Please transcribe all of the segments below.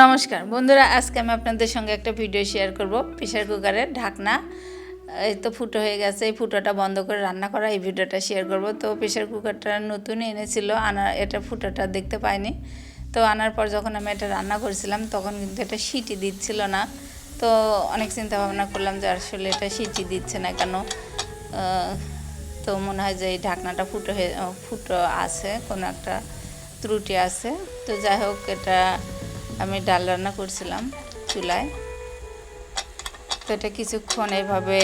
নমস্কার। বন্ধুরা, আজকে আমি আপনাদের সঙ্গে একটা ভিডিও শেয়ার করব। প্রেশার কুকারের ঢাকনা, এই তো ফুটো হয়ে গেছে। এই ফুটোটা বন্ধ করে রান্না করা, এই ভিডিওটা শেয়ার করব। তো প্রেশার কুকারটা নতুন এনেছিল আনার এটা ফুটোটা দেখতে পাইনি। তো আনার পর যখন আমি এটা রান্না করেছিলাম, তখন কিন্তু এটা সিটি দিচ্ছিল না। তো অনেক চিন্তা ভাবনা করলাম যে আসলে এটা সিটি দিচ্ছে না কেন? তো মনে হয় যে এই ঢাকনাটা ফুটো হয়ে, ফুটো আছে কোনো একটা। ত্রুটি আছে। তো যাই হোক, এটা আমি ডাল রান্না করছিলাম চুলায়। তো এটা কিছুক্ষণ এভাবে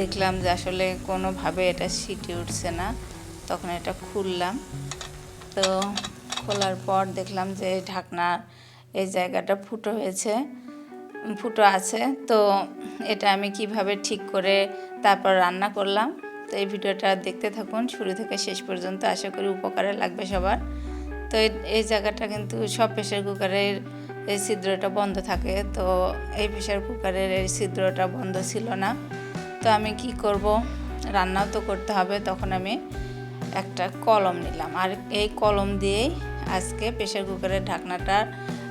দেখলাম যে আসলে কোনোভাবে এটা সিটি উঠছে না। তখন এটা খুললাম। তো খোলার পর দেখলাম যে ঢাকনার এই জায়গাটা ফুটো হয়েছে, ফুটো আছে। তো এটা আমি কীভাবে ঠিক করে তারপর রান্না করলাম। তো এই ভিডিওটা দেখতে থাকুন। শুরু থেকে শেষ পর্যন্ত আশা করি উপকারে লাগবে সবার। তো এই- জায়গাটা কিন্তু সব প্রেশার কুকারের এই ছিদ্রটা বন্ধ থাকে। তো এই প্রেশার কুকারের এই ছিদ্রটা বন্ধ ছিল না। তো আমি কি করব? রান্নাও তো করতে হবে। তখন আমি একটা কলম নিলাম। আর এই কলম দিয়েই আজকে প্রেশার কুকারের ঢাকনাটার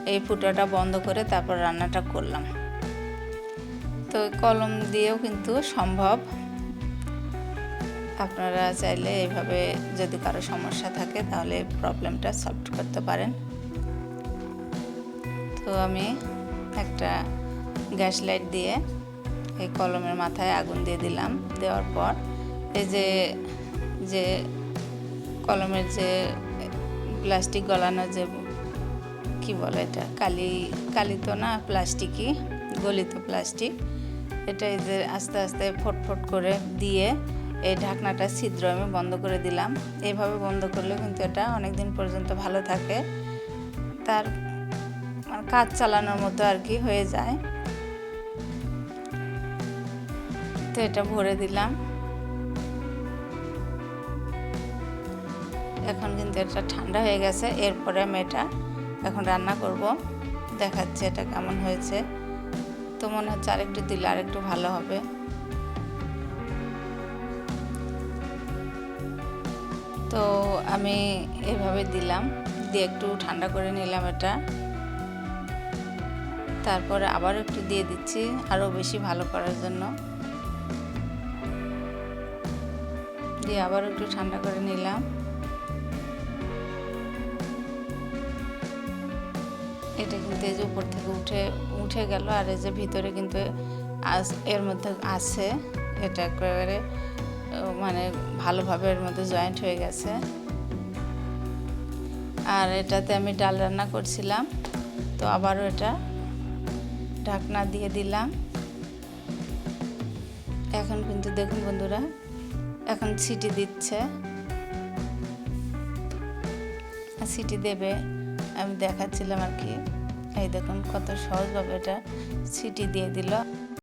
এই ফুটোটা বন্ধ করে তারপর রান্নাটা করলাম। তো কলম দিয়েও কিন্তু সম্ভব। আপনারা চাইলে এইভাবে যদি কারও সমস্যা থাকে, তাহলে প্রবলেমটা সলভ করতে পারেন। তো আমি একটা গ্যাস লাইট দিয়ে এই কলমের মাথায় আগুন দিয়ে দিলাম। দেওয়ার পর এই যে যে কলমের যে প্লাস্টিক গলানো যে কি বলে এটা, কালি কালি তো না প্লাস্টিকই, গলিত প্লাস্টিক, এটা এই যে আস্তে আস্তে ফটফট করে দিয়ে এই ঢাকনাটা ছিদ্র আমি বন্ধ করে দিলাম। এইভাবে বন্ধ করলে কিন্তু এটা অনেক দিন পর্যন্ত ভালো থাকে। তার মানে কাজ চালানোর মতো আর কি হয়ে যায়। তো এটা ভরে দিলাম। এখন কিন্তু এটা ঠান্ডা হয়ে গেছে। এরপরে আমি এটা এখন রান্না করব। দেখাচ্ছে এটা কেমন হয়েছে। তো মনে হচ্ছে আরেকটু দিলে আরেকটু ভালো হবে। তো আমি এভাবে দিলাম, দিয়ে একটু ঠান্ডা করে নিলাম এটা। তারপরে আবার একটু দিয়ে দিচ্ছি আরও বেশি ভালো করার জন্য। দিয়ে আবার একটু ঠান্ডা করে নিলাম। এটা কিন্তু এই যে উপর থেকে উঠে উঠে গেল আর এই যে ভিতরে কিন্তু এর মধ্যে আছে। এটা একেবারে মানে ভালোভাবে এর মধ্যে জয়েন্ট হয়ে গেছে। আর এটাতে আমি ডাল রান্না করছিলাম, তো আবারও এটা ঢাকনা দিয়ে দিলাম। এখন কিন্তু দেখুন বন্ধুরা, এখন সিটি দিচ্ছে। সিটি দেবে, আমি দেখাচ্ছিলাম আর কি। এই দেখুন কত সহজভাবে এটা সিটি দিয়ে দিল।